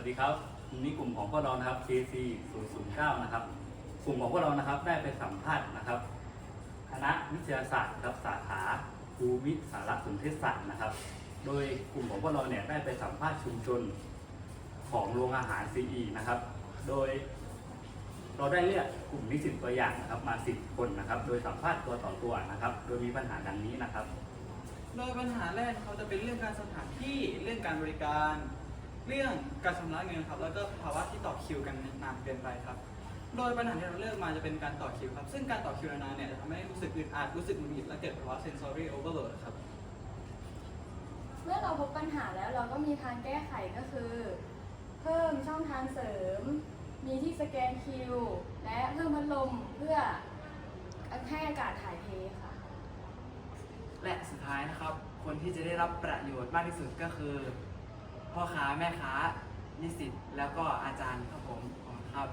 วัสดีครับวันนี้กลุ่มของพวกเรานะครับ CC 009นะครับ กลุ่มของพวกเรานะครับได้ไปสัมภาษณ์นะครับ คณะวิทยาศาสตร์ครับสาขาภูมิสารสนเทศศาสตร์นะครับ โดยกลุ่มของพวกเราเนี่ยได้ไปสัมภาษณ์ชุมชนของโรงอาหาร CE นะครับ โดย เราได้เลือกกลุ่มนิสิตตัวอย่างนะครับมา 10 คนนะครับ โดยสัมภาษณ์ตัวต่อตัวนะครับ โดยมีปัญหาดังนี้นะครับ โดยปัญหาแรกเขาจะเป็นเรื่องการสถานที่เรื่องการบริการ เรื่องการชำระเงินครับแล้วก็ภาวะที่ต่อคิวกันนานเกินไปครับ โดยปัญหาที่เราเลือกมาจะเป็นการต่อคิวครับ ซึ่งการต่อคิวนานๆเนี่ยจะทำให้รู้สึกอึดอัดรู้สึกหงุดหงิดและเกิดภาวะ sensory overload ครับ เมื่อเราพบปัญหาแล้วเราก็มีทางแก้ไขก็คือ เพิ่มช่องทางเสริม มีที่สแกนคิว และเพิ่มพัดลมเพื่อให้อากาศถ่ายเทค่ะ และสุดท้ายนะครับ คนที่จะได้รับประโยชน์มากที่สุดก็คือ พ่อค้าแม่ค้านิสิตแล้วก็อาจารย์ครับผมขอบคุณครับ